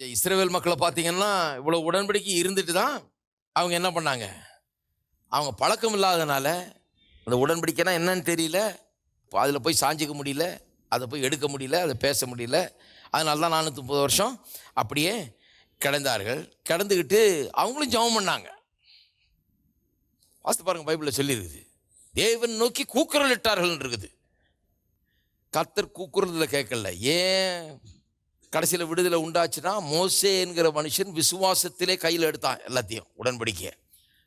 Israel மக்களை பார்த்தீங்கன்னா இவ்வளோ உடன்படிக்கை இருந்துட்டு தான் அவங்க என்ன பண்ணாங்க? அவங்க பழக்கம் இல்லாதனால அந்த உடன்படிக்கைனா என்னன்னு தெரியல. அதில் போய் சாஞ்சிக்க முடியல. அதை போய் எடுக்க முடியல. அதை பேச முடியல. அதனால தான் நானூற்றி முப்பது வருஷம் அப்படியே கிடந்தார்கள். கிடந்துக்கிட்டு அவங்களும் ஜெபம் பண்ணாங்க. வாஸ்து பாருங்கள் பைபிளில் சொல்லியிருக்குது. தேவன் நோக்கி கூக்குரல் இட்டார்கள் இருக்குது. கத்தர் கூக்குறதில் கேட்கல. ஏன்? கடைசியில் விடுதலை உண்டாச்சுன்னா மோசே என்கிற மனுஷன் விசுவாசத்திலே கையில் எடுத்தான் எல்லாத்தையும் உடன்படிக்கைய.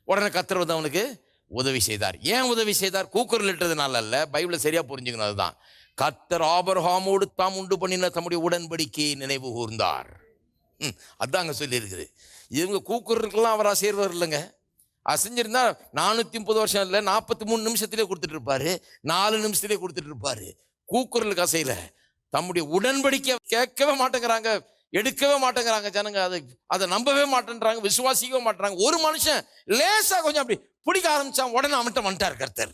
உடனே கர்த்தர் வந்து அவனுக்கு உதவி செய்தார். ஏன் உதவி செய்தார்? கூக்குரல் இட்டதுனால அல்ல பைபிளை சரியாக புரிஞ்சுக்கணும் அதுதான். கத்தர் ஆபர்ஹாமோடு தாம் உண்டு பண்ணின தம்முடைய உடன்படிக்கையை நினைவு கூர்ந்தார். ம், அதான் அங்கே சொல்லியிருக்குது. இவங்க கூக்குறதுக்கெல்லாம் அவர் சேர்வர் இல்லைங்க. அசைஞ்சிருந்தா நானூற்றி முப்பது வருஷம் இல்லை நாற்பத்தி மூணு நிமிஷத்திலே கொடுத்துட்டு இருப்பாரு நாலு நிமிஷத்திலே கொடுத்துட்டு இருப்பாரு. கூக்குரலுக்கு அசையில. தம்முடைய உடன்படிக்கை கேட்கவே மாட்டேங்கிறாங்க எடுக்கவே மாட்டேங்கிறாங்க ஜனங்க. அதை அதை நம்பவே மாட்டேன்றாங்க விசுவாசிக்கவே மாட்டேறாங்க ஒரு மனுஷன் லேசா கொஞ்சம் அப்படி பிடிக்க ஆரம்பிச்சான் உடனே அவன்கிட்ட வந்துட்டார் கர்த்தர்.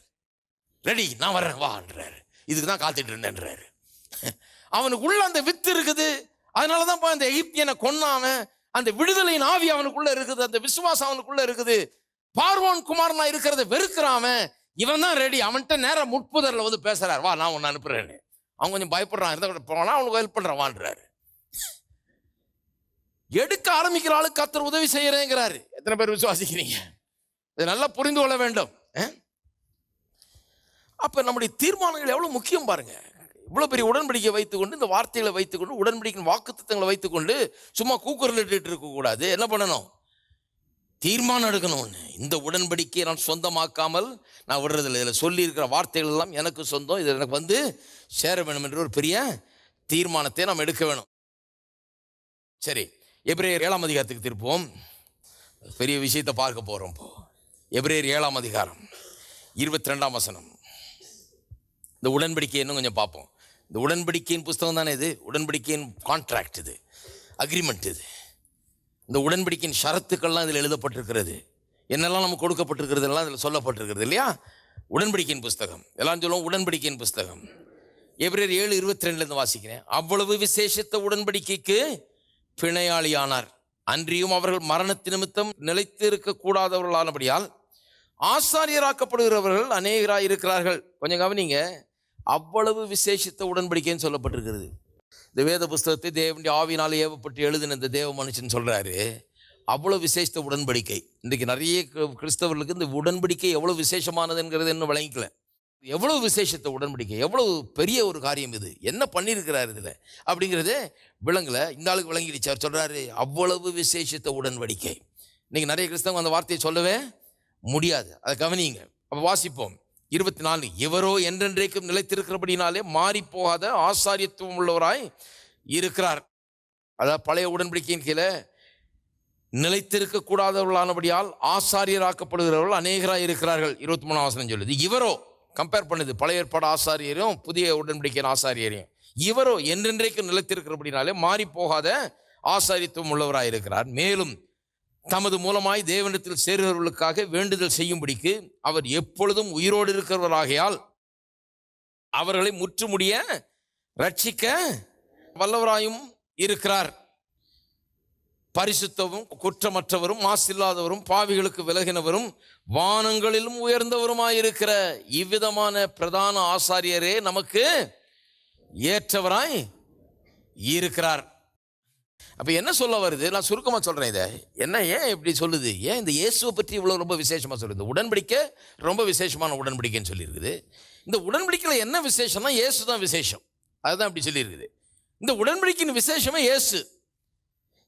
ரெடி நான் வர்றேன் வான்றாரு இதுக்கு தான் காத்துட்டு இருந்தேன்றாரு அவனுக்கு உள்ள அந்த வித்து இருக்குது. அதனால தான் அந்த எகிப்தியனை கொன்னாவன் அந்த விடுதலையின் ஆவி அவனுக்குள்ள இருக்குது அந்த விசுவாசம் அவனுக்குள்ள இருக்குது. பார்வோன் நான் இருக்கிறத வெறுக்கிறான் இவன் தான் ரெடி. அவன்கிட்ட நேரம் முட்புதரில் வந்து பேசுறாரு. வா நான் உன்னை அனுப்புறேன்னு. அவன் கொஞ்சம் பயப்படுறான் இருந்தால் கூட அவனுக்கு ஹெல்ப் பண்றான் எடுக்க ஆரம்பிக்கிற ஆளுக்கு கத்தர் உதவி செய்யறேங்கிறாரு. எத்தனை பேர் விசுவாசிக்கிறீங்க? இதை நல்லா புரிந்து கொள்ள வேண்டும். அப்போ நம்முடைய தீர்மானங்கள் எவ்வளோ முக்கியம் பாருங்க. இவ்வளோ பெரிய உடன்படிக்கை வைத்துக்கொண்டு இந்த வார்த்தைகளை வைத்துக்கொண்டு உடன்படிக்கை வாக்குத்தத்தங்களை வைத்துக்கொண்டு சும்மா கூக்குரல் இட்டுட்டு இருக்கக்கூடாது. என்ன பண்ணணும்? தீர்மானம் எடுக்கணும் இந்த உடன்படிக்கையை நான் சொந்தமாக்காமல் நான் விடுறதில்லை. இதில் சொல்லியிருக்கிற வார்த்தைகள் எல்லாம் எனக்கு சொந்தம். இது எனக்கு வந்து சேர வேணும் என்ற ஒரு பெரிய தீர்மானத்தை நாம் எடுக்க வேணும். சரி எபிரேயர் ஏழாம் அதிகாரத்துக்கு திருப்போம் பெரிய விஷயத்தை பார்க்க போகிறோம் இப்போ. எப்ரேர் ஏழாம் அதிகாரம் இருபத்தி ரெண்டாம் வசனம். இந்த உடன்படிக்கை இன்னும் கொஞ்சம் பார்ப்போம். இந்த உடன்படிக்கையின் புஸ்தகம் தானே இது? உடன்படிக்கையின் கான்ட்ராக்ட் இது. அக்ரிமெண்ட் இது. இந்த உடன்படிக்கையின் ஷரத்துக்கள்லாம் இதில் எழுதப்பட்டிருக்கிறது. என்னெல்லாம் நமக்கு கொடுக்கப்பட்டிருக்கிறது எல்லாம் இதில் சொல்லப்பட்டிருக்கிறது இல்லையா? உடன்படிக்கையின் புஸ்தகம். எல்லாம் சொல்லுவோம் உடன்படிக்கையின் புஸ்தகம். எப்ரவரி ஏழு இருபத்தி ரெண்டுலேருந்து வாசிக்கிறேன். அவ்வளவு விசேஷத்த உடன்படிக்கைக்கு பிணையாளியானார். அன்றியும் அவர்கள் மரணத்து நிமித்தம் நிலைத்து இருக்கக்கூடாதவர்களானபடியால் ஆசாரியராக்கப்படுகிறவர்கள் அநேகராக இருக்கிறார்கள் கொஞ்சம் கவனிங்க. அவ்வளவு விசேஷித்த உடன்படிக்கைன்னு சொல்லப்பட்டிருக்கிறது. இந்த வேத புஸ்தகத்தை தேவனுடைய ஆவினால் ஏவப்பட்டு எழுதின இந்த தேவ மனுஷன் சொல்கிறாரு அவ்வளோ விசேஷத்த உடன்படிக்கை. இன்றைக்கு நிறைய கிறிஸ்தவர்களுக்கு இந்த உடன்படிக்கை எவ்வளோ விசேஷமானதுங்கிறது இன்னும் விளங்கிக்கல. எவ்வளவு விசேஷத்தை உடன்படிக்கை எவ்வளவு பெரிய ஒரு காரியம் இது என்ன பண்ணியிருக்கிறார் இதில் அப்படிங்கிறது விளங்கலை. இந்த ஆளுக்கு விளங்கிடுச்சார் சொல்கிறாரு அவ்வளவு விசேஷத்தை உடன்படிக்கை. இன்றைக்கி நிறைய கிறிஸ்தவங்க அந்த வார்த்தையை சொல்லவே முடியாது. அதை கவனிங்க அப்போ வாசிப்போம். இருபத்தி நாலு இவரோ என்றென்றைக்கும் நிலைத்திருக்கிறபடினாலே மாறி போகாத ஆசாரியத்துவம் உள்ளவராய் இருக்கிறார். அதாவது பழைய உடன்படிக்கையின் கீழே நிலைத்திருக்க கூடாதவர்களானபடியால் ஆசாரியராக்கப்படுகிறவர்கள் அநேகராக இருக்கிறார்கள். இருபத்தி மூணாம் ஆசனம் சொல்லுது இவரோ கம்பேர் பண்ணுது பழைய ஏற்பாடு ஆசாரியரையும் புதிய உடன்படிக்கையின் ஆசாரியரையும். இவரோ என்றென்றைக்கும் நிலைத்திருக்கிறபடினாலே மாறி போகாத ஆசாரித்துவம் உள்ளவராக இருக்கிறார். மேலும் தமது மூலமாய் தேவனிடத்தில் சேர்கிறவர்களுக்காக வேண்டுதல் செய்யும்படிக்கு அவர் எப்பொழுதும் உயிரோடு இருக்கிறவராகையால் அவர்களை முற்றுமுடிய ரட்சிக்க வல்லவராயும் இருக்கிறார். பரிசுத்தவும் குற்றமற்றவரும் மாசில்லாதவரும் பாவிகளுக்கு விலகினவரும் வானங்களிலும் உயர்ந்தவருமாயிருக்கிற இவ்விதமான பிரதான ஆசாரியரே நமக்கு ஏற்றவராய் இருக்கிறார். அப்போ என்ன சொல்ல வருது? நான் சுருக்கமாக சொல்கிறேன் இதை. என்ன ஏன் இப்படி சொல்லுது? ஏன் இந்த இயேசுவை பற்றி இவ்வளோ ரொம்ப விசேஷமாக சொல்லுது? உடன்படிக்கை ரொம்ப விசேஷமான உடன்படிக்கைன்னு சொல்லியிருக்குது. இந்த உடன்படிக்கையில் என்ன விசேஷம்னா இயேசு தான் விசேஷம். அதுதான் அப்படி சொல்லியிருக்குது. இந்த உடன்படிக்கையின் விசேஷமே இயேசு.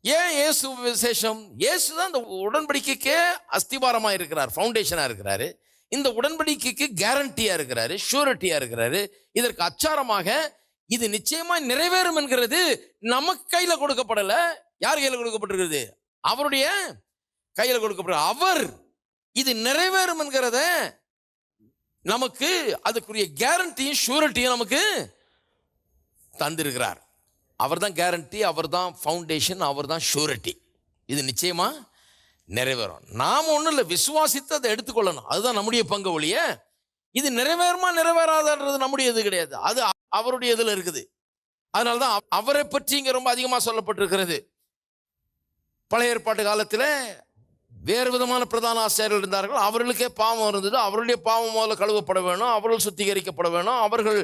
ஏன் இயேசு விசேஷம்? இயேசு தான் இந்த உடன்படிக்கைக்கே அஸ்திபாரமாக இருக்கிறார் ஃபவுண்டேஷனாக இருக்கிறாரு. இந்த உடன்படிக்கைக்கு கேரண்டியாக இருக்கிறாரு ஷூரிட்டியாக இருக்கிறாரு. இதற்கு அச்சாரமாக இது நிச்சயமா நிறைவேறும் என்கிறது நமக்கு கையில கொடுக்கப்படல. யார் கையில கொடுக்கப்பட்டிருக்கிறது? அவருடைய கையில கொடுக்கப்பட அவர். இது நிறைவேறும் என்கிறத நமக்கு அதுக்குரிய கேரண்டியும் ஷூரிட்டியும் நமக்கு தந்திருக்கிறார். அவர் தான் கேரண்டி அவர் தான் ஃபவுண்டேஷன் அவர் தான் ஷூரிட்டி இது நிச்சயமா நிறைவேறும். நாம் ஒன்றும் இல்லை விசுவாசித்து அதை எடுத்துக்கொள்ளணும். அதுதான் நம்முடைய பங்கு ஒழிய இது நிறைவேறுமா நிறைவேறாதன்றது நம்முடைய இது கிடையாது. அது அவருடைய இதில் இருக்குது. அதனால தான் அவரை பற்றி இங்கே ரொம்ப அதிகமாக சொல்லப்பட்டிருக்கிறது. பழைய ஏற்பாட்டு காலத்தில் வேறு விதமான பிரதான ஆசிரியர்கள் இருந்தார்கள். அவர்களுக்கே பாவம் இருந்தது. அவருடைய பாவம் முதல்ல கழுவப்பட வேணும். அவர்கள் சுத்திகரிக்கப்பட வேணும். அவர்கள்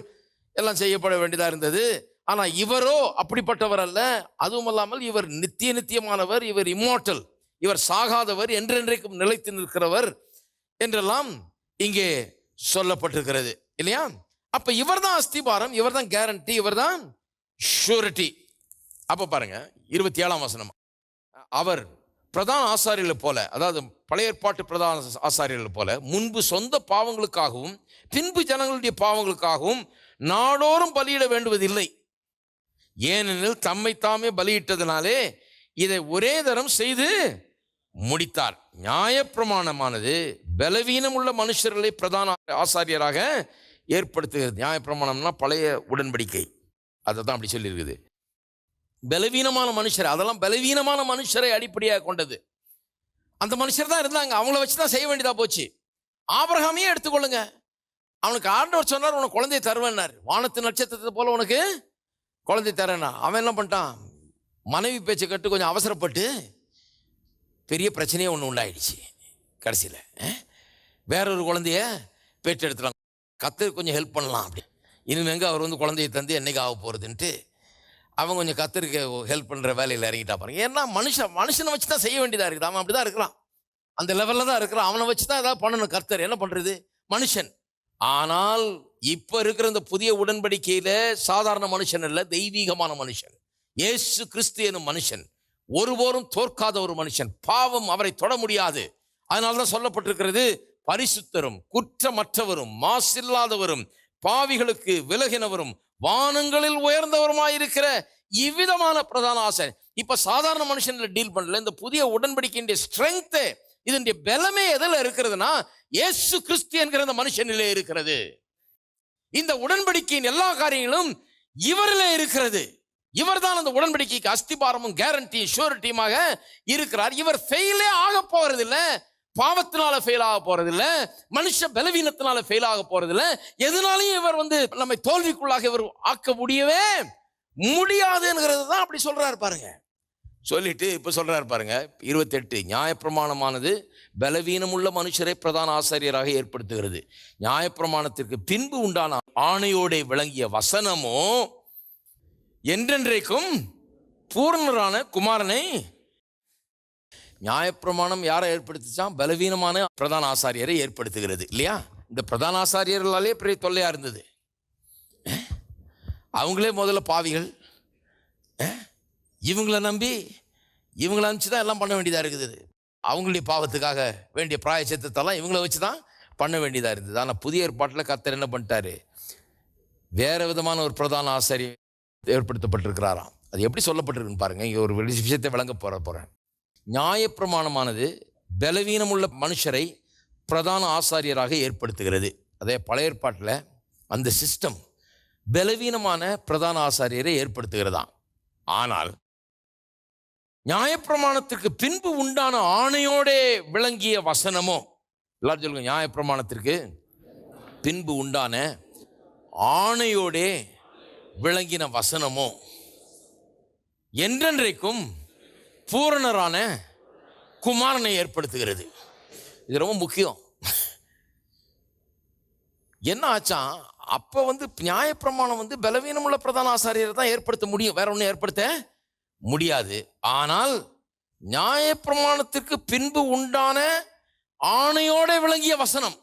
எல்லாம் செய்யப்பட வேண்டியதாக இருந்தது. ஆனால் இவரோ அப்படிப்பட்டவர் அல்ல. அதுவும் அல்லாமல் இவர் நித்திய நித்தியமானவர். இவர் இம்மோட்டல் இவர் சாகாதவர். என்றென்றைக்கும் நிலைத்து நிற்கிறவர் என்றெல்லாம் இங்கே சொல்லப்பட்டிருக்கிறது. இல்லையா? அப்ப இவர்தான் அஸ்திபாரம் இவர்தான் கேரண்டி இவர்தான் ஷூரிட்டி அப்ப பாருங்க இருபத்தி ஏழாம் வசனம். அவர் பிரதான ஆசாரியர்கள் போல அதாவது பழைய ஏற்பாட்டு பிரதான ஆசாரியர்கள் போல முன்பு சொந்த பாவங்களுக்காகவும் பின்பு ஜனங்களுடைய பாவங்களுக்காகவும் நாடோறும் பலியிட வேண்டுவதில்லை. ஏனெனில் தம்மை தாமே பலியிட்டதினாலே இதை ஒரே தரம் செய்து முடித்தார். நியாயப்பிரமாணமானது பலவீனம் உள்ள மனுஷர்களை பிரதான ஆசாரியராக ஏற்படுத்துகிறது. நியாயப்பிரமாணம்னா பழைய உடன்படிக்கை. அதை தான் அப்படி சொல்லியிருக்குது. பலவீனமான மனுஷர் அதெல்லாம் பலவீனமான மனுஷரை அடிப்படையாக கொண்டது. அந்த மனுஷர் தான் இருந்தாங்க. அவங்கள வச்சு தான் செய்ய வேண்டியதாக போச்சு. ஆபரகாமையே எடுத்துக்கொள்ளுங்க. அவனுக்கு ஆண்டவர் சொன்னார் உனக்கு குழந்தையை தருவேன்னார். வானத்து நட்சத்திரத்தை போல உனக்கு குழந்தை தரேனா அவன் என்ன பண்ணிட்டான்? மனைவி பேச்சை கட்டு கொஞ்சம் அவசரப்பட்டு பெரிய பிரச்சனையே ஒன்று உண்டாயிடுச்சு கடைசியில். வேற ஒரு குழந்தைய பேச்சு கத்தருக்கு கொஞ்சம் ஹெல்ப் பண்ணலாம் அப்படி. இனிமேங்க அவர் வந்து குழந்தையை தந்து என்னைக்கு ஆக போகிறதுன்ட்டு அவன் கொஞ்சம் கத்தருக்கு ஹெல்ப் பண்ணுற வேலையில் இறங்கிட்டா பாருங்க. ஏன்னா மனுஷன் மனுஷனை வச்சு தான் செய்ய வேண்டியதாக இருக்குது. அவன் அப்படி தான் இருக்கிறான். அந்த லெவலில் தான் இருக்கிறான். அவனை வச்சு தான் ஏதாவது பண்ணணும். கர்த்தர் என்ன பண்ணுறது மனுஷன். ஆனால் இப்போ இருக்கிற இந்த புதிய உடன்படிக்கையில் சாதாரண மனுஷன் இல்லை தெய்வீகமான மனுஷன். இயேசு கிறிஸ்து எனும் மனுஷன். ஒருபோரும் தோற்காத ஒரு மனுஷன். பாவம் அவரை தொட முடியாது. அதனால தான் சொல்லப்பட்டிருக்கிறது பரிசுத்தரும் குற்றமற்றவரும் மாசில்லாதவரும் பாவிகளுக்கு விலகினவரும் வானங்களில் உயர்ந்தவருமாயிருக்கிற இவ்விதமான பிரதான ஆசை. இப்ப சாதாரண மனுஷன்ல டீல் பண்ணல. இந்த புதிய உடன்படிக்கையின் ஸ்ட்ரென்த்து இதனுடைய பலமே எதில் இருக்கிறதுனா இயேசு கிறிஸ்து என்கிற இந்த மனுஷனிலே இருக்கிறது. இந்த உடன்படிக்கையின் எல்லா காரியங்களும் இவரிலே இருக்கிறது. இவர்தான் அந்த உடன்படிக்கைக்கு அஸ்திபாரமும் கேரண்டி ஷூரிட்டியுமாக இருக்கிறார். இவர் ஃபெயிலே ஆக போறதில்லை. பாவத்தினால ஃபெயில் ஆக போறதில்ல மனுஷ பலவீனத்தினால ஃபெயில் ஆக போறதில்ல. எதனாலையும் இவர் வந்து நம்மை தோல்விக்குள்ளாக இவர் ஆக்க முடியவே முடியாதுங்கிறது தான் அப்படி சொல்றாரு பாருங்க. சொல்லிட்டு இப்ப சொல்றாரு பாருங்க இருபத்தெட்டு நியாயப்பிரமாணமானது பலவீனமுள்ள மனுஷரை பிரதான ஆசிரியராக ஏற்படுத்துகிறது. நியாயப்பிரமாணத்திற்கு பின்பு உண்டான ஆணையோட விளங்கிய வசனமோ என்றென்றைக்கும் பூர்ணரான குமாரனை நியாயப்பிரமாணம் யாரை ஏற்படுத்திச்சான் பலவீனமான பிரதான ஆசாரியரை ஏற்படுத்துகிறது இல்லையா? இந்த பிரதான ஆசாரியர்களாலே பெரிய தொல்லையாக இருந்தது. அவங்களே முதல்ல பாவிகள். இவங்கள நம்பி இவங்கள அனுப்பிச்சு தான் எல்லாம் பண்ண வேண்டியதாக இருக்குது. அவங்களுடைய பாவத்துக்காக வேண்டிய பிராயச்சித்தத்தெல்லாம் இவங்கள வச்சு தான் பண்ண வேண்டியதாக இருந்தது. ஆனால் புதிய ஏற்பாட்டில் கத்தர் என்ன பண்ணிட்டாரு? வேறு விதமான ஒரு பிரதான ஆசாரியர் ஏற்படுத்தப்பட்டிருக்கிறாராம். அது எப்படி சொல்லப்பட்டிருக்குன்னு பாருங்க. இங்கே ஒரு விஷயத்தை விளங்க போகிற போகிறேன் நியாயப்பிரமாணமானது பலவீனமுள்ள மனுஷரை பிரதான ஆசாரியராக ஏற்படுத்துகிறது. அதே பழைய ஏற்பாட்டில் அந்த சிஸ்டம் பலவீனமான பிரதான ஆசாரியரை ஏற்படுத்துகிறதாம் ஆனால் நியாயப்பிரமாணத்திற்கு பின்பு உண்டான ஆணையோடே விளங்கிய வசனமோ எல்லாரும் சொல்லுங்க நியாயப்பிரமாணத்திற்கு பின்பு உண்டான ஆணையோடே விளங்கின வசனமோ என்றென்றைக்கும் பூரணரான குமாரனை ஏற்படுத்துகிறது. இது ரொம்ப முக்கியம். என்ன ஆச்சா? அப்போ வந்து நியாயப்பிரமாணம் வந்து பலவீனமுள்ள பிரதான ஆசாரியரை தான் ஏற்படுத்த முடியும். வேற ஒன்றும் ஏற்படுத்த முடியாது. ஆனால் நியாயப்பிரமாணத்திற்கு பின்பு உண்டான ஆணையோட விளங்கிய வசனம்.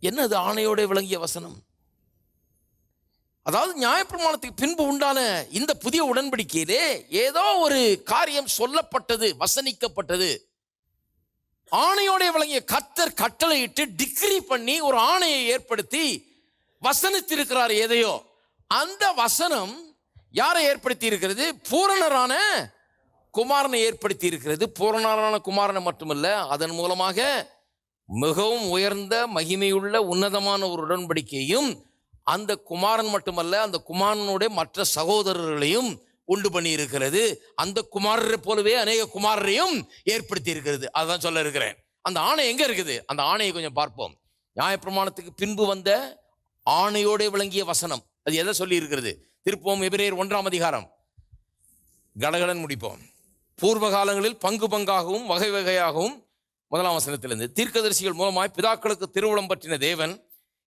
என்னது ஆணையோட விளங்கிய வசனம்? அதாவது நியாயப்பிரமாணத்துக்கு பின்பு உண்டான இந்த புதிய உடன்படிக்கையிலே ஏதோ ஒரு காரியம் சொல்லப்பட்டது வசனிக்கப்பட்டது. ஆணையோட விளங்கிய கத்தர் கட்டளையிட்டு டிகிரி பண்ணி ஒரு ஆணையை ஏற்படுத்தி வசனித்திருக்கிறார் எதையோ. அந்த வசனம் யாரை ஏற்படுத்தி இருக்கிறது பூரணரான குமாரனை ஏற்படுத்தி இருக்கிறது பூரணரான குமாரனை மட்டுமல்ல அதன் மூலமாக மிகவும் உயர்ந்த மகிமையுள்ள உன்னதமான ஒரு உடன்படிக்கையும் அந்த குமாரன் மட்டுமல்ல அந்த குமாரனுடைய மற்ற சகோதரர்களையும் உண்டு பண்ணி இருக்கிறது அந்த குமாரரை போலவே அநேக குமாரரையும் ஏற்படுத்தி இருக்கிறது அதான் சொல்ல இருக்கிறேன். அந்த ஆணை எங்கே இருக்குது? அந்த ஆணையை கொஞ்சம் பார்ப்போம். நியாயப்பிரமாணத்துக்கு பின்பு வந்த ஆணையோட விளங்கிய வசனம். அது எதை சொல்லி இருக்கிறது திருப்போம் எபிரேயர் ஒன்றாம் அதிகாரம். கடகடன் முடிப்போம். பூர்வ காலங்களில் பங்கு பங்காகவும் வகை வகையாகவும் முதலாம் வசனத்திலிருந்து தீர்க்கதரிசிகள் மூலமாய் பிதாக்களுக்கு திருவுளம் பற்றின தேவன்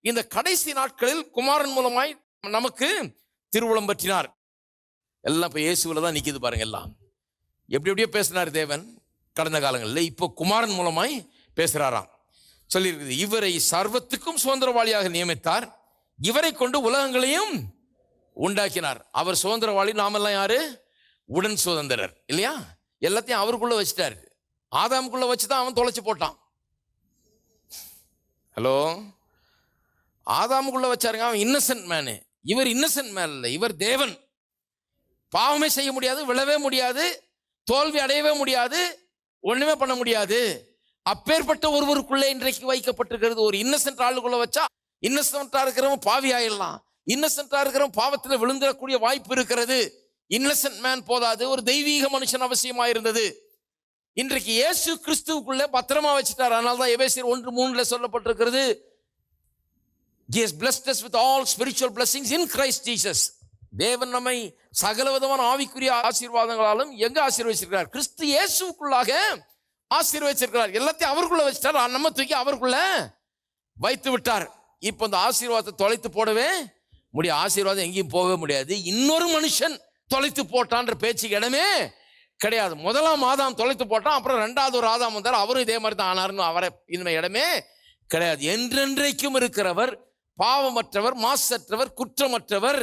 இந்த கடைசி நாட்களில் குமாரன் மூலமாய் நமக்கு திருவுளம் பற்றினார். எல்லாம் இப்போ இயேசுவில் தான் நிற்கிது பாருங்க எல்லாம். எப்படி எப்படியோ பேசினார் தேவன் கடந்த காலங்களில். இப்போ குமாரன் மூலமாய் பேசுகிறாராம் சொல்லியிருக்குது இவரை சர்வத்துக்கும் சுதந்திரவாளியாக நியமித்தார். இவரை கொண்டு உலகங்களையும் உண்டாக்கினார். அவர் சுதந்திரவாளி நாமெல்லாம் யாரு? உடன் சுதந்திரர். இல்லையா? எல்லாத்தையும் அவருக்குள்ளே வச்சுட்டாரு. ஆதாமுக்குள்ளே வச்சு தான் அவன் தொலைச்சி போட்டான். ஹலோ? ஆதாமுக்குள்ள வச்சாருங்க. அவன் இன்னசென்ட் மேனு இவர் இன்னசென்ட் மேன் இல்லை. இவர் தேவன். பாவமே செய்ய முடியாது விழவே முடியாது தோல்வி அடையவே முடியாது ஒண்ணுமே பண்ண முடியாது. அப்பேற்பட்ட ஒருவருக்குள்ளே இன்றைக்கு வைக்கப்பட்டிருக்கிறது ஒரு இன்னசென்ட் ஆளுக்குள்ள வச்சா இன்னசென்டா இருக்கிறவன் பாவி ஆயிடலாம். இன்னசென்டா இருக்கிறவன் பாவத்தில் விழுந்துடக்கூடிய வாய்ப்பு இருக்கிறது. இன்னசென்ட் மேன் போதாது. ஒரு தெய்வீக மனுஷன் அவசியமா இருந்தது. இன்றைக்கு இயேசு கிறிஸ்துவுக்குள்ளே பத்திரமா வச்சுட்டார். அதனால தான் எபேசியர் ஒன்று மூணுல சொல்லப்பட்டிருக்கிறது He has blessed us with all spiritual in Christ Christ Jesus. தேவன் நம்மை சகலவிதமான ஆவிக்குரிய ஆசீர்வாதங்களாலும் எங்க ஆசீர்வதிச்சிருக்கிறார் கிறிஸ்து இயேசுக்குள்ளாக ஆசீர்வதிச்சிருக்கிறார் எல்லாத்தையும் அவருக்குள்ள வச்சிட்டார். நம்ம தூக்கி அவருக்குள்ள வைத்து விட்டார். இப்போ இந்த ஆசீர்வாதத்தை தொலைத்து போடவே முடியும் ஆசீர்வாதம் எங்கேயும் போகவே முடியாது. இன்னொரு மனுஷன் தொலைத்து போட்டான்ற பேச்சுக்கு இடமே கிடையாது. முதலாம் ஆதாம் தொலைத்து போட்டான். அப்புறம் ரெண்டாவது ஒரு ஆதாம் வந்தார். அவரும் இதே மாதிரி தான் ஆனார்னு அவரை இனிமே இடமே கிடையாது. என்றென்றைக்கும் இருக்கிறவர் பாவமற்றவர் மாசற்றவர் குற்றமற்றவர்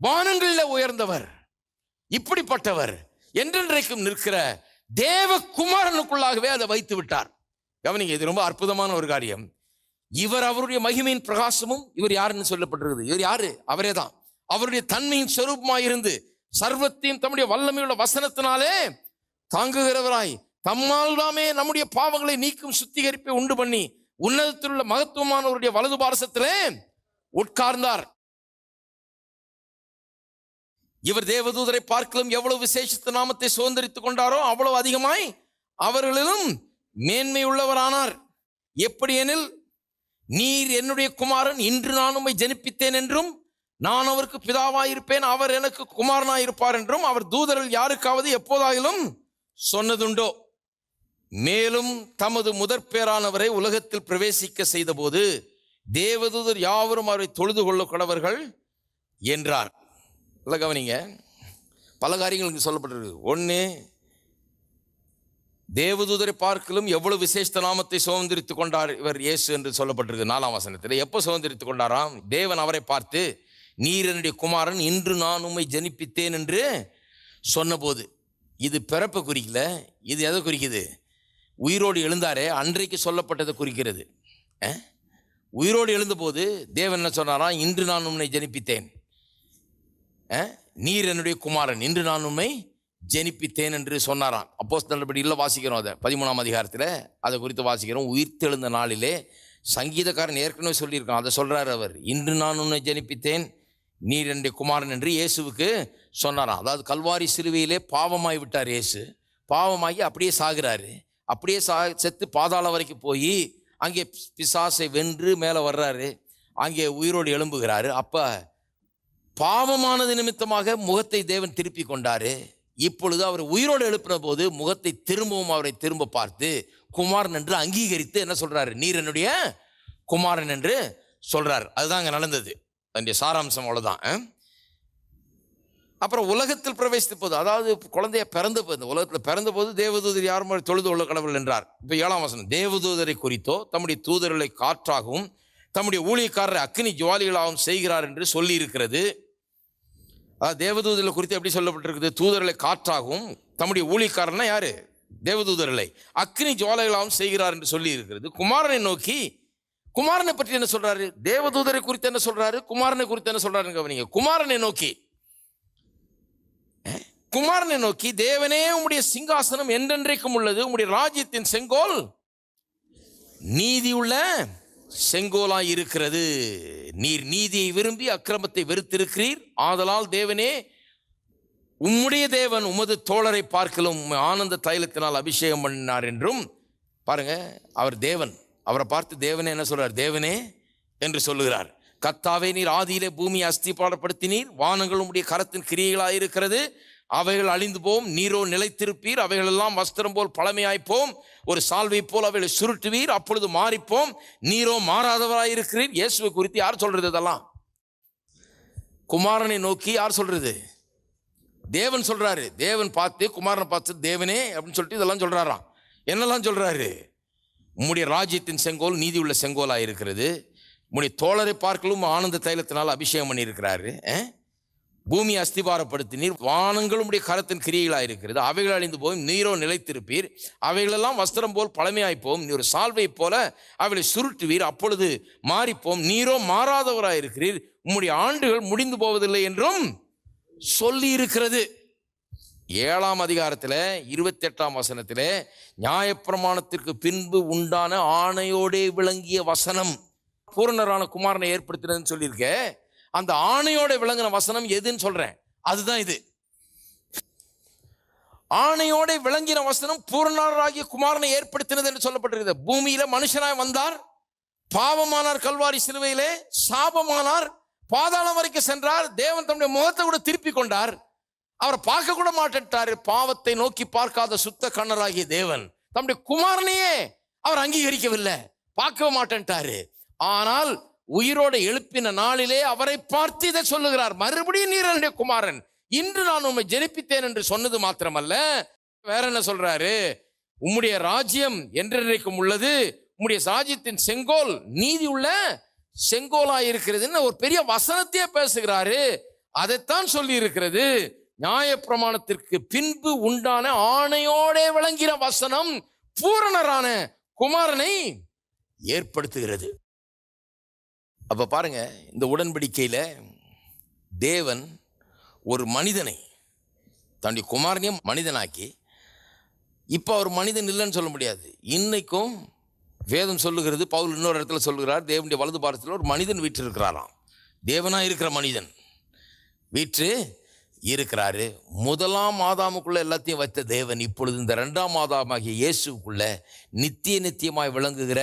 வானங்களில் உயர்ந்தவர் இப்படிப்பட்டவர் என்றென்றைக்கும் நிற்கிற தேவகுமாரனுக்குள்ளாகவே அதை வைத்து விட்டார். கவனிங்க இது ரொம்ப அற்புதமான ஒரு காரியம். இவர் அவருடைய மகிமையின் பிரகாசமும் இவர் யாருன்னு சொல்லப்பட்டிருக்குது? இவர் யாரு? அவரே தான். அவருடைய தன்மையின் சொரூபமாயிருந்து சர்வத்தையும் தம்முடைய வல்லமையுள்ள வசனத்தினாலே தாங்குகிறவராய் தம்மால் தாமே நம்முடைய பாவங்களை நீக்கும் சுத்திகரிப்பை உண்டு பண்ணி உன்னதத்தில் உள்ள மகத்துவமானவருடைய வலது பாரசத்திலே உட்கார்ந்தார். இவர் தேவதூதரை பார்க்கலும் எவ்வளவு விசேஷித்த நாமத்தை சுதந்திரித்துக் கொண்டாரோ அவ்வளவு அதிகமாய் அவர்களிலும் மேன்மை உள்ளவரானார் எப்படி எனில் நீர் என்னுடைய குமாரன் இன்று நான் உம்மை ஜனிப்பித்தேன் என்றும் நான் அவருக்கு பிதாவாயிருப்பேன் அவர் எனக்கு குமாரனாயிருப்பார் என்றும் அவர் தூதரில் யாருக்காவது எப்போதாயிலும் சொன்னதுண்டோ? மேலும் தமது முதற் பேரானவரை உலகத்தில் பிரவேசிக்க செய்தபோது தேவதூதர் யாவரும் அவரை தொழுது கொள்ள கடவர்கள் என்றார். இல்லை கவனிங்க. பல காரியங்களுக்கு சொல்லப்பட்டிருக்கு. ஒன்று தேவதூதரை பார்க்கலும் எவ்வளவு விசேஷ நாமத்தை சுதந்திரித்து கொண்டார் இவர் இயேசு என்று சொல்லப்பட்டிருக்கு நாலாம் வசனத்தில். எப்போ சுதந்திரித்து கொண்டாராம்? தேவன் அவரை பார்த்து நீர் என்னுடைய குமாரன் இன்று நான் உம்மை ஜனிப்பித்தேன் என்று சொன்னபோது. இது பிறப்பை குறிக்கல. இது எதை குறிக்குது? உயிரோடு எழுந்தாரே அன்றைக்கு சொல்லப்பட்டதை குறிக்கிறது. உயிரோடு எழுந்தபோது தேவன் என்ன சொன்னாராம் இன்று நான் உன்னை ஜனிப்பித்தேன். நீர் என்னுடைய குமாரன் இன்று நான் உண்மை ஜெனிப்பித்தேன் என்று சொன்னாராம். அப்போஸ் இல்லை வாசிக்கிறோம் அதை. பதிமூணாம் அதிகாரத்தில் அதை குறித்து வாசிக்கிறோம். உயிர்த்தெழுந்த நாளிலே சங்கீதக்காரன் ஏற்கனவே சொல்லியிருக்கான். அதை சொல்கிறார் அவர். இன்று நான் உன்னை ஜெனிப்பித்தேன் நீர் என்னுடைய குமாரன் என்று இயேசுவுக்கு சொன்னாராம். அதாவது கல்வாரி சிறுவையிலே பாவமாய் விட்டார் இயேசு. பாவமாகி அப்படியே சாகிறாரு. அப்படியே சா செத்து பாதாள வரைக்கும் போய் அங்கே பிசாசை வென்று மேலே வர்றாரு. அங்கே உயிரோடு எழும்புகிறாரு. அப்போ பாவமானது நிமித்தமாக முகத்தை தேவன் திருப்பி கொண்டாரு. இப்பொழுது அவர் உயிரோடு எழுப்பின போது முகத்தை திரும்பவும் அவரை திரும்ப பார்த்து குமாரன் என்று அங்கீகரித்து என்ன சொல்றாரு? நீர் என்னுடைய குமாரன் என்று சொல்றார். அதுதான் அங்கே நடந்தது. அதனுடைய சாராம்சம் அவ்வளோதான் அப்புறம் உலகத்தில் பிரவேசித்த போது அதாவது குழந்தைய பிறந்த போது உலகத்தில் பிறந்த போது தேவதூதர் யாரும் தொழுது உள்ள கடவுள் என்றார். இப்போ ஏழாம் வசனம் தேவதூதரை குறித்தோ தம்முடைய தூதர்களை காற்றாகவும் தம்முடைய ஊழியக்காரரை அக்னி ஜுவாலிகளாகவும் செய்கிறார் என்று சொல்லி இருக்கிறது அதாவது தேவதூதர்களை குறித்து எப்படி சொல்லப்பட்டிருக்குது? தூதர்களை காற்றாகவும் தம்முடைய ஊழியக்காரன்னா யாரு? தேவதூதர்களை. அக்னி ஜுவாலைகளாகவும் செய்கிறார் என்று சொல்லி இருக்கிறது குமாரனை நோக்கி குமாரனை பற்றி என்ன சொல்றாரு? தேவதூதரை குறித்து என்ன சொல்றாரு? குமாரனை குறித்து என்ன சொல்றாருன்னு கவனிங்க. குமாரனை நோக்கி குமாரனை நோக்கி தேவனே உம்முடைய சிங்காசனம் என்றென்றைக்கும் உள்ளது. உம்முடைய ராஜ்யத்தின் செங்கோல் நீதியுள்ள செங்கோலாய் இருக்கிறது. நீர் நீதியை விரும்பி அக்கிரமத்தை வெறுத்திருக்கிறீர். ஆதலால் தேவனே உம்முடைய தேவன் உமது தோழரை பார்க்கலும் ஆனந்த தைலத்தினால் அபிஷேகம் பண்ணினார் என்றும் பாருங்க அவர் தேவன். அவரை பார்த்து தேவனே என்ன சொல்றார்? தேவனே என்று சொல்லுகிறார். கத்தாவே நீர் ஆதியிலே பூமியை அஸ்திபாடப்படுத்தினீர் வானங்கள் உம்முடைய கரத்தின் கிரியைகளாக இருக்கிறது. அவைகள் அழிந்து போம் நீரோ நிலைத்திருப்பீர் அவைகளெல்லாம் வஸ்திரம் போல் பழமையாய்ப்போம் ஒரு சால்வை போல் அவைகளை சுருட்டுவீர் அப்பொழுது மாறிப்போம் நீரோ மாறாதவராயிருக்கிறீர். இயேசுவை குறித்து யார் சொல்றது இதெல்லாம்? குமாரனை நோக்கி யார் சொல்றது? தேவன் சொல்றாரு. தேவன் பார்த்து குமாரனை பார்த்து தேவனே அப்படின்னு சொல்லிட்டு இதெல்லாம் சொல்றாராம். என்னெல்லாம் சொல்றாரு? உம்முடைய ராஜ்யத்தின் செங்கோல் நீதி உள்ள செங்கோலாக இருக்கிறது உம்முடைய தோழரை பார்க்கலும் ஆனந்த தைலத்தினால் அபிஷேகம் பண்ணியிருக்கிறாரு. அஹ்? பூமி அஸ்திபாரப்படுத்தினீர் வானங்களும் உடைய கரத்தின் கிரியைகளாக இருக்கிறது அவைகள் அழிந்து போய் நீரோ நிலைத்திருப்பீர். அவைகளெல்லாம் வஸ்திரம் போல் பழமையாய்ப்போம் நீ ஒரு சால்வை போல அவைகளை சுருட்டுவீர். அப்பொழுது மாறிப்போம். நீரோ மாறாதவராக இருக்கிறீர் உம்முடைய ஆண்டுகள் முடிந்து போவதில்லை என்றும் சொல்லி இருக்கிறது ஏழாம் அதிகாரத்தில் இருபத்தி எட்டாம் வசனத்தில் நியாயப்பிரமாணத்திற்கு பின்பு உண்டான ஆணையோடே விளங்கிய வசனம். பூரணரான குமாரனை ஏற்படுத்தினதுன்னு சொல்லியிருக்கேன் அந்த ஆணையோட விளங்கின வசனம் எதுன்னு சொல்றேன். அதுதான் இது. ஆணையோட விளங்கின வசனம் பூரணராகிய குமாரனை ஏற்படுத்தினது என்று சொல்லப்பட்டிருக்கிறது. பூமியில மனுஷனாய் வந்தார். பாவமானார் கல்வாரி சிலுவையிலே சாபமானார். பாதாளம் வரைக்கும் சென்றார். தேவன் தம்முடைய முகத்தை கூட திருப்பி கொண்டார். அவரை பார்க்க கூட மாட்டேன்ட்டாரு. பாவத்தை நோக்கி பார்க்காத சுத்த கண்ணராகிய தேவன். தம்முடைய குமாரனையே அவர் அங்கீகரிக்கவில்லை. பார்க்கவே மாட்டேன்ட்டாரு. ஆனால் உயிரோட எழுப்பின நாளிலே அவரை பார்த்து இதை சொல்லுகிறார். மறுபடியும் நீர் என்னுடைய குமாரன் இன்று நான் உம்மை ஜெனிப்பித்தேன் என்று சொன்னது மாத்திரமல்ல. வேற என்ன சொல்றாரு? உம்முடைய ராஜ்யம் என்றென்றைக்கும் உள்ளது உம்முடைய ராஜ்யத்தின் செங்கோல் நீதி உள்ள செங்கோலா இருக்கிறதுன்னு ஒரு பெரிய வசனத்தையே பேசுகிறாரு. அதைத்தான் சொல்லி இருக்கிறது நியாயப்பிரமாணத்திற்கு பின்பு உண்டான ஆணையோடே விளங்கிற வசனம் பூரணரான குமாரனை ஏற்படுத்துகிறது. அப்போ பாருங்கள் இந்த உடன்படிக்கையில் தேவன் ஒரு மனிதனை தன்னுடைய குமாரனையும் மனிதனாக்கி இப்போ அவர் மனிதன் இல்லைன்னு சொல்ல முடியாது. இன்றைக்கும் வேதம் சொல்லுகிறது பவுல் இன்னொரு இடத்துல சொல்லுகிறார் தேவனுடைய வலது பாரத்தில் ஒரு மனிதன் வீற்று இருக்கிறாராம் இருக்கிற மனிதன். வீற்று இருக்கிறாரு. முதலாம் ஆதாமுக்குள்ள எல்லாத்தையும் வைத்த தேவன் இப்பொழுது இந்த ரெண்டாம் ஆதாமாகிய இயேசுக்குள்ள நித்திய நித்தியமாய் விளங்குகிற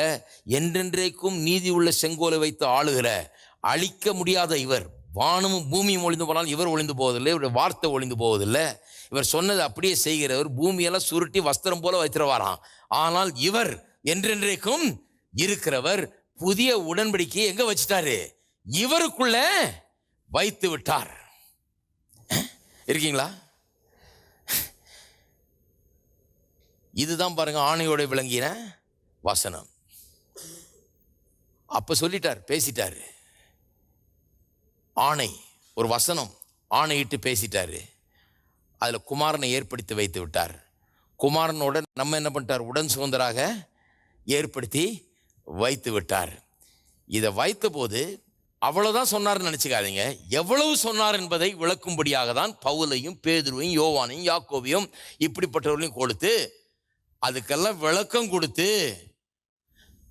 என்றென்றைக்கும் நீதி உள்ள செங்கோலை வைத்து ஆளுகிற அழிக்க முடியாத இவர் வானமும் பூமியும் ஒளிந்து போனாலும் இவர் ஒளிந்து போவதில்லை இவருடைய வார்த்தை ஒளிந்து போவதில்லை. இவர் சொன்னது அப்படியே செய்கிறவர் பூமியெல்லாம் சுருட்டி வஸ்திரம் போல வைத்திருவாராம். ஆனால் இவர் என்றென்றைக்கும் இருக்கிறவர் புதிய உடன்படிக்கையை எங்கே வச்சிட்டாரு? இவருக்குள்ள வைத்து விட்டார். இருக்கீங்களா? இதுதான் பாருங்கள் ஆணையோட விளங்கின வசனம். அப்போ சொல்லிட்டார் பேசிட்டார். ஆணை ஒரு வசனம் ஆணையிட்டு பேசிட்டாரு. அதில் குமாரனை ஏற்படுத்தி வைத்து விட்டார். குமாரனோட நம்ம என்ன பண்ணிட்டார்? உடன் சுதந்திராக ஏற்படுத்தி வைத்து விட்டார். இதை வைத்த போது அவ்வளவுதான் சொன்னார்னு நினைச்சுக்காதீங்க. எவ்வளவு சொன்னார் என்பதை விளக்கும்படியாக தான் பவுலையும் பேதுருவையும் யோவானையும் யாக்கோவையும் இப்படிப்பட்டவர்களையும் கொடுத்து அதுக்கெல்லாம் விளக்கம் கொடுத்து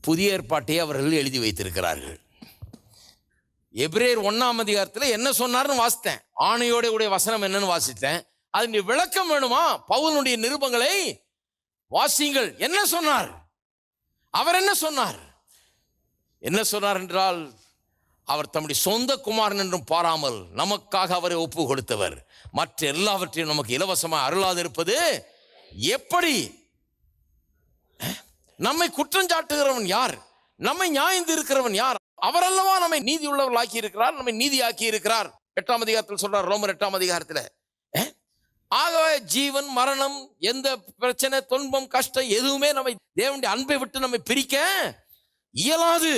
புதிய ஏற்பாட்டை அவர்கள் எழுதி வைத்திருக்கிறார்கள். எப்ரேர் ஒன்னாம் அதிகாரத்தில் என்ன சொன்னார்னு வாசித்தேன். ஆணையோட உடைய வசனம் என்னன்னு வாசித்தேன். அதனுடைய விளக்கம் வேணுமா? பவுலுடைய நிருபங்களை வாசியுங்கள். என்ன சொன்னார்? அவர் என்ன சொன்னார்? என்ன சொன்னார் என்றால் அவர் தம்முடைய சொந்த குமாரன் என்றும் பாராமல் நமக்காக அவரை ஒப்பு கொடுத்தவர் மற்ற எல்லாவற்றையும் நமக்கு இலவசமாக அருளாதிருப்பது எப்படி? நம்மை குற்றம் சாட்டுகிறவன் யார்? நம்மை நியாயந்து இருக்கிறவன் யார்? அவரல்லவா நம்மை நீதி உள்ளவர்களாக்கி இருக்கிறார் நம்மை நீதியாக்கி இருக்கிறார். எட்டாம் அதிகாரத்தில் சொல்றார் ரோமர் எட்டாம் அதிகாரத்தில். ஆகவே ஜீவன் மரணம் எந்த பிரச்சனை துன்பம் கஷ்டம் எதுவுமே நம்மை தேவனுடைய அன்பை விட்டு நம்மை பிரிக்க இயலாது.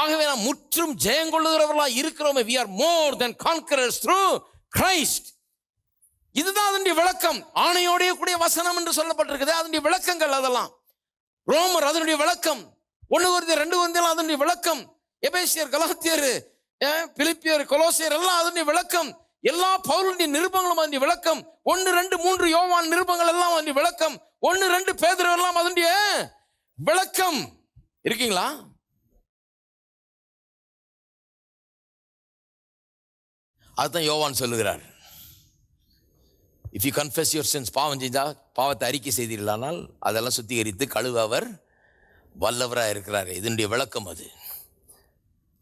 ஆகவே நாம் முற்றும் ஜெயங்கொள்ளுகிறவர்களா இருக்கிறோமே. We are more than conquerors through Christ இதுதான் அதனுடைய விளக்கம். ஆணையோடைய கூடிய வசனம் என்று சொல்லப்பட்டிருக்குது. அதனுடைய விளக்கங்கள் அதெல்லாம். ரோமர் அதனுடைய விளக்கம். ஒன்று வருது ரெண்டு வருது அதனுடைய விளக்கம். எபேசியர் கலாத்தியர் பிலிப்பியர் கொலோசியர் எல்லாம் அதனுடைய விளக்கம். எல்லா பவுலுடைய நிருபங்களும் அதனுடைய விளக்கம். ஒன்று ரெண்டு மூன்று யோவான் நிருபங்கள் எல்லாம் அதனுடைய விளக்கம். ஒன்று ரெண்டு பேதர் எல்லாம் அதனுடைய விளக்கம். இருக்கீங்களா? அதுதான் யோவான் சொல்லுகிறார். If you confess your sins பாவம் செஞ்சால் பாவத்தை அறிக்கை செய்தீர்களானால் அதெல்லாம் சுத்திகரித்து கழுவ அவர் வல்லவராக இருக்கிறார். இதனுடைய விளக்கம் அது.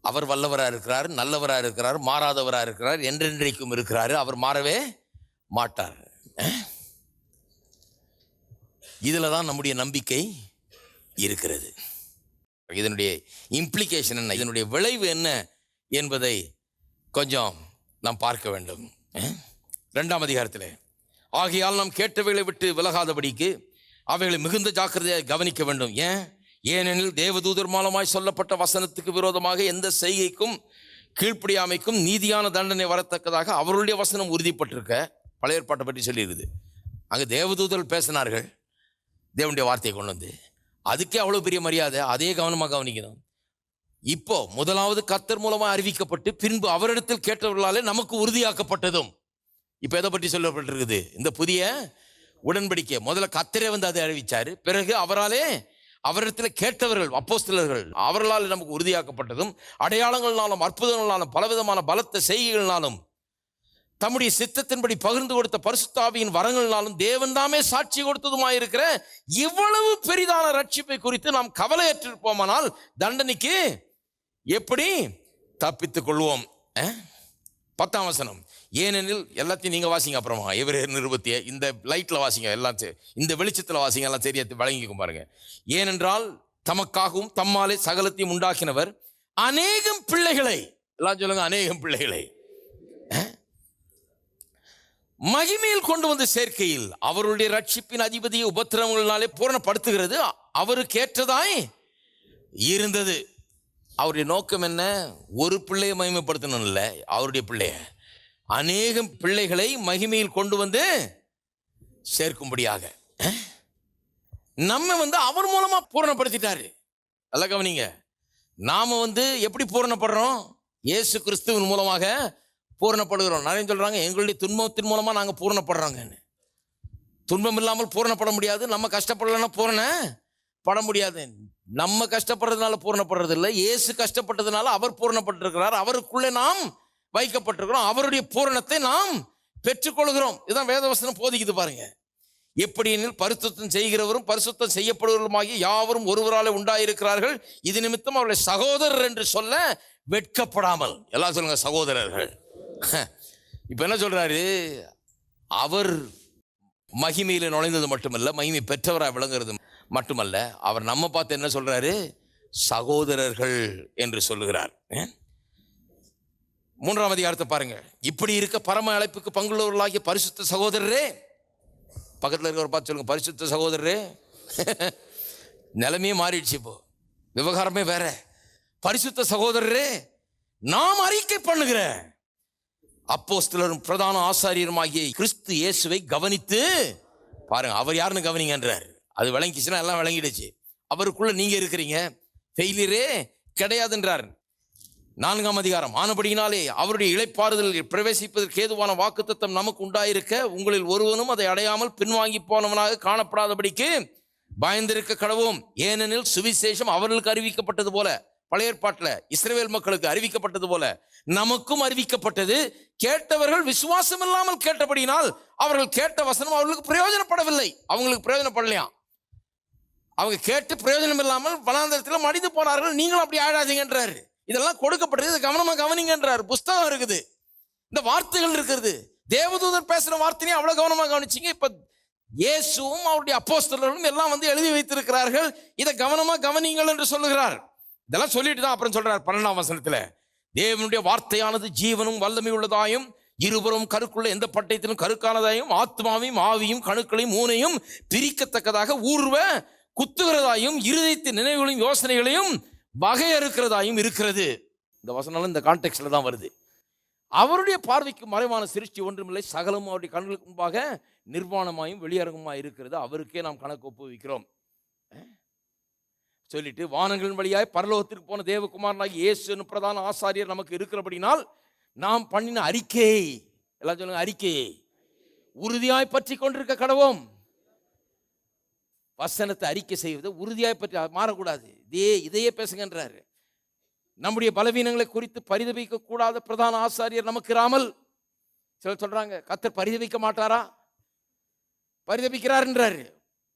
அவர் வல்லவராக இருக்கிறார் நல்லவராக இருக்கிறார் மாறாதவராக இருக்கிறார் என்றென்றைக்கும் இருக்கிறார். அவர் மாறவே மாட்டார். இதில் தான் நம்முடைய நம்பிக்கை இருக்கிறது. இதனுடைய இம்ப்ளிகேஷன் என்ன? இதனுடைய விளைவு என்ன என்பதை கொஞ்சம் நாம் பார்க்க வேண்டும். ரெண்டாம் அதிகாரத்தில் ஆகையால் நாம் கேட்டவைகளை விட்டு விலகாதபடிக்கு அவைகளை மிகுந்த ஜாக்கிரதையாக கவனிக்க வேண்டும். ஏன் ஏனெனில் தேவதூதர் மூலமாய் சொல்லப்பட்ட வசனத்துக்கு விரோதமாக எந்த செய்கைக்கும் கீழ்ப்படியாமைக்கும் நீதியான தண்டனை வரத்தக்கதாக அவருடைய வசனம் உறுதிப்பட்டிருக்க பழைய ஏற்பாட்டை பற்றி சொல்லியிருக்குது. அங்கே தேவதூதர்கள் பேசினார்கள். தேவனுடைய வார்த்தையை கொண்டு வந்து அதுக்கே அவ்வளோ பெரிய மரியாதை அதே கவனமாக கவனிக்கணும். இப்போ முதலாவது கத்தர் மூலமாக அறிவிக்கப்பட்டு பின்பு அவரிடத்தில் கேட்டவர்களாலே நமக்கு உறுதியாக்கப்பட்டதும். இப்போ எதை பற்றி சொல்லப்பட்டிருக்குது? இந்த புதிய உடன்படிக்கை முதல்ல கத்தரே வந்து அதை அறிவிச்சாரு. பிறகு அவராலே அவரிடத்தில் கேட்டவர்கள் அப்போஸ்தலர்கள் அவர்களால் நமக்கு உறுதியாக்கப்பட்டதும் அடையாளங்களாலும் அற்புதங்களாலும் பலவிதமான பலத்த செய்கைகளாலும் தம்முடைய சித்தத்தின்படி பகிர்ந்து கொடுத்த பரிசுத்தாவியின் வரங்களாலும் தேவன்தாமே சாட்சி கொடுத்ததுமாயிருக்கிற இவ்வளவு பெரிதான ரட்சிப்பை குறித்து நாம் கவலையற்றிருப்போமானால் தண்டனைக்கு எப்படி? தப்பித்துக் கொள்வோம். பத்தாம் வசனம். ஏனெனில் எல்லாத்தையும் நீங்கள் வாசிங்க அப்புறமா. இவர் நிருபத்திய இந்த லைட்டில் வாசிங்க எல்லாம் இந்த வெளிச்சத்தில் வாசிங்க எல்லாம் சரியா வழங்கிக்கும் பாருங்க. ஏனென்றால் தமக்காகவும் தம்மாலே சகலத்தையும் உண்டாக்கினவர் அநேகம் பிள்ளைகளை எல்லாம் சொல்லுங்க அநேகம் பிள்ளைகளை. மகிமையில் கொண்டு வந்து சேர்க்கையில் அவருடைய ரட்சிப்பின் அதிபதியை உபத்திரவங்களினாலே பூரணப்படுத்துகிறது அவருக்கு ஏற்றதாய் இருந்தது. அவருடைய நோக்கம் என்ன? ஒரு பிள்ளையை மகிமைப்படுத்தணும் இல்லை அவருடைய பிள்ளைய. அநேகம் பிள்ளைகளை மகிமையில் கொண்டு வந்து சேர்க்கும்படியாக. நம்ம வந்து அவர் மூலமா பூரணப்படுத்திட்டாரு. நல்லா கவனிங்க. நாம வந்து எப்படி பூரணப்படுறோம்? இயேசு கிறிஸ்துவின் மூலமாக பூரணப்படுகிறோம். நிறைய சொல்றாங்க எங்களுடைய துன்பத்தின் மூலமா நாங்கள் பூரணப்படுறோங்கன்னு. துன்பம் இல்லாமல் பூரணப்பட முடியாது. நம்ம கஷ்டப்படலைன்னா பூரண. பட முடியாது. நம்ம கஷ்டப்படுறதுனால பூரணப்படுறது இல்லை இயேசு கஷ்டப்பட்டதுனால அவர் பூரணப்பட்டிருக்கிறார். அவருக்குள்ளே நாம் வைக்கப்பட்டிருக்கிறோம். அவருடைய பூரணத்தை நாம் பெற்றுக்கொள்கிறோம். இதுதான் வேதவசனம் போதிக்குது பாருங்க. எப்படி எனில் பரிசுத்தம் செய்கிறவரும் பரிசுத்தம் செய்யப்படுவருமாகிய யாவரும் ஒருவராலே உண்டாயிருக்கிறார்கள். இது நிமித்தம் அவர்களை சகோதரர் என்று சொல்ல வெட்கப்படாமல். எல்லாம் சொல்லுங்க சகோதரர்கள். இப்போ என்ன சொல்றாரு? அவர் மகிமையில் நுழைந்தது மட்டுமல்ல மகிமை பெற்றவராக விளங்குறது மட்டுமல்ல அவர் நம்ம பார்த்து என்ன சொல்கிறாரு சகோதரர்கள் என்று சொல்லுகிறார். மூன்றாம் அதிகாரத்தை பாருங்க. இப்படி இருக்க பரம அழைப்புக்கு பங்குள்ளவர்களாகிய பரிசுத்த சகோதரரே. பக்கத்தில் இருக்கிற பார்த்து சொல்லுங்க பரிசுத்த சகோதரரே. நிலைமையே மாறிடுச்சு இப்போ. விவகாரமே வேற. பரிசுத்த சகோதரரே நாம் அறிக்கை பண்ணுகிற அப்போஸ்தலரும் பிரதான ஆசாரியருமாகிய கிறிஸ்து இயேசுவை கவனித்து பாருங்க அவர் யாருன்னு கவனிங்கன்றார் அது விளங்கிச்சுன்னா எல்லாம் விளங்கிடுச்சு. அவருக்குள்ள நீங்க இருக்கிறீங்க. ஃபெயிலியரே கிடையாதுன்றார். நான்காம் அதிகாரம். ஆனபடியினாலே அவருடைய இழைப்பாறுதலில் பிரவேசிப்பதற்கு ஏதுவான வாக்குத்தத்தம் நமக்கு உண்டாயிருக்க உங்களில் ஒருவனும் அதை அடையாமல் பின்வாங்கி போனவனாக காணப்படாதபடிக்கு பயந்திருக்க கடவும் ஏனெனில் சுவிசேஷம் அவர்களுக்கு அறிவிக்கப்பட்டது போல பழைய ஏற்பாட்டில் இஸ்ரேவேல் மக்களுக்கு அறிவிக்கப்பட்டது போல நமக்கும் அறிவிக்கப்பட்டது. கேட்டவர்கள் விசுவாசம் இல்லாமல் கேட்டபடியினால் அவர்கள் கேட்ட வசனம் அவர்களுக்கு பிரயோஜனப்படவில்லை. அவங்களுக்கு பிரயோஜனப்படலையாம் அவங்க கேட்டு பிரயோஜனம் இல்லாமல் வனாந்தரத்தில் மடிந்து போனார்கள். நீங்களும் அப்படி ஆழாதீங்கன்றாரு இதெல்லாம் கொடுக்கப்பட்டது இதை கவனமா கவனிங்கன்றார். புஸ்தகம் இருக்குது. இந்த வார்த்தைகள் இருக்கிறது தேவதூதர் பேசுகிற வார்த்தையும் அவ்வளோ கவனமாக கவனிச்சிங்க. இப்போ இயேசுவும் அவருடைய அப்போஸ்தலர்களும் எல்லாம் வந்து எழுதி வைத்திருக்கிறார்கள். இதை கவனமாக கவனிங்கள் என்று சொல்லுகிறார். இதெல்லாம் சொல்லிட்டு தான் அப்புறம் சொல்கிறார் பன்னெண்டாம் வசனத்தில். தேவனுடைய வார்த்தையானது ஜீவனும் வல்லமை உள்ளதாயும் இருபுறம் கருக்குள்ள எந்த பட்டயத்திலும் கருக்கானதாயும் ஆத்மாவையும் ஆவியும் கணுக்களையும் மூனையும் பிரிக்கத்தக்கதாக ஊர்வ குத்துகிறதாயும் இருதயத்தின் நினைவுகளையும் யோசனைகளையும் வகையறுக்கிறதாயும் இருக்கிறது. இந்த வசனம் இந்த கான்டெக்ட்ல தான் வருது. அவருடைய பார்வைக்கு மறைவான சிருஷ்டி ஒன்றுமில்லை. சகலமும் அவருடைய கண்களுக்கு முன்பாக நிர்வாணமாயும் வெளியரங்கமாக இருக்கிறது. அவருக்கே நாம் கணக்கு ஒப்புவிக்கிறோம் சொல்லிட்டு வானங்களின் வழியாய் பரலோகத்திற்கு போன தேவகுமாரனாகி இயேசுன்னு பிரதான ஆசாரியர் நமக்கு இருக்கிறபடினால் நாம் பண்ணின அறிக்கை. எல்லாம் சொல்லுங்க அறிக்கையை. உறுதியாய் பற்றி கொண்டிருக்க கடவோம் வசனத்தை அறிக்கை செய்வது உறுதியாக பற்றி மாறக்கூடாது. இதே இதையே பேசுங்கன்றாரு. நம்முடைய பலவீனங்களை குறித்து பரிதவிக்க கூடாத பிரதான ஆசாரியர் நமக்கு இராமல். சிலர் சொல்றாங்க கத்தர் பரிதபிக்க மாட்டாரா? பரிதபிக்கிறார்ன்றாரு.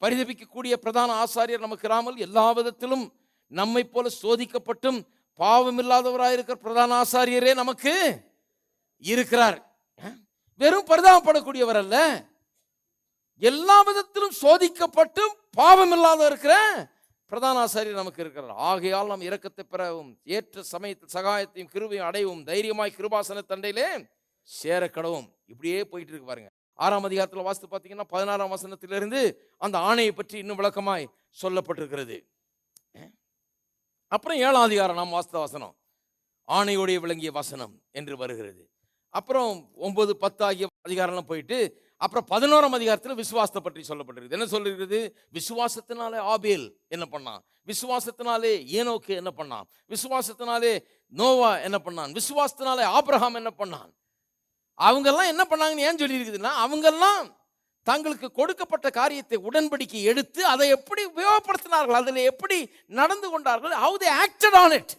பரிதபிக்கக்கூடிய பிரதான ஆசாரியர் நமக்கு இராமல் எல்லா விதத்திலும் நம்மை போல சோதிக்கப்பட்டும் பாவமில்லாதவராக இருக்கிற பிரதான ஆசாரியரே நமக்கு இருக்கிறார். வெறும் பரிதாபப்படக்கூடியவர் அல்ல. எல்லா விதத்திலும் சோதிக்கப்பட்டும் பாவம் இல்லாத இருக்கிற பிரதான ஆசாரியர் நமக்கு இருக்கிறார். ஆகையால் நாம் இரக்கத்தை பெறவும் ஏற்ற சமயத்தில் சகாயத்தையும் கிருபையும் அடையவும் தைரியமாய் கிருபாசன தண்டையிலே சேர கடவும் இப்படியே போயிட்டு இருக்கு பாருங்க. ஆறாம் அதிகாரத்தில் வாசித்து பார்த்தீங்கன்னா பதினாறாம் வசனத்திலிருந்து அந்த ஆணையை பற்றி இன்னும் விளக்கமாய் சொல்லப்பட்டிருக்கிறது. அப்புறம் ஏழாம் அதிகாரம் நாம் வாசித்த வசனம். ஆணையோடைய விளங்கிய வசனம் என்று வருகிறது. அப்புறம் ஒன்பது பத்து ஆகிய அதிகாரம்லாம் போயிட்டு அப்புறம் பதினோராம் அதிகாரத்தில் விசுவாசத்தை பற்றி சொல்லப்பட்டிருக்கு என்ன சொல்லிருக்குது? விசுவாசத்தினாலே ஆபேல் என்ன பண்ணான்? விசுவாசத்தினாலே ஏனோக்கு என்ன பண்ணான்? விசுவாசத்தினாலே நோவா என்ன பண்ணான்? விசுவாசத்தினாலே ஆப்ரஹாம் என்ன பண்ணான்? அவங்கெல்லாம் என்ன பண்ணாங்கன்னு ஏன் சொல்லியிருக்குதுன்னா அவங்கெல்லாம் தங்களுக்கு கொடுக்கப்பட்ட காரியத்தை உடன்படிக்கை எடுத்து அதை எப்படி உபயோகப்படுத்தினார்கள்? அதில் எப்படி நடந்து கொண்டார்கள்? How they acted on it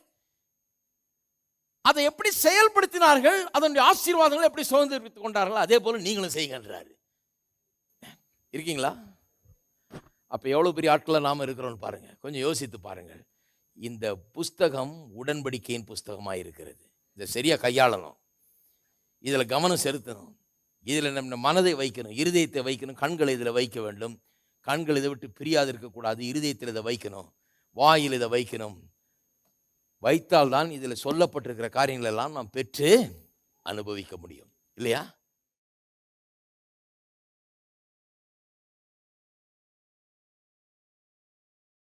அதை எப்படி செயல்படுத்தினார்கள் அதனுடைய ஆசீர்வாதங்களை எப்படி சுதந்திரித்துக் கொண்டார்கள் அதே போல நீங்களும் செய்யுங்கன்றாரு இருக்கீங்களா? அப்போ எவ்வளோ பெரிய ஆட்களை நாம் இருக்கிறோம்னு பாருங்கள் கொஞ்சம் யோசித்து பாருங்கள். இந்த புஸ்தகம் உடன்படிக்கையின் புஸ்தகமாக இருக்கிறது. இதை சரியாக கையாளணும். இதில் கவனம் செலுத்தணும். இதில் நம்ம மனதை வைக்கணும். இருதயத்தை வைக்கணும். கண்களை இதில் வைக்க வேண்டும். கண்கள் இதை விட்டு பிரியாது இருக்கக்கூடாது இருதயத்தில் இதை வைக்கணும். வாயில் இதை வைக்கணும். வைத்தால்தான் இதில் சொல்லப்பட்டிருக்கிற காரியங்களெல்லாம் நாம் பெற்று அனுபவிக்க முடியும். இல்லையா?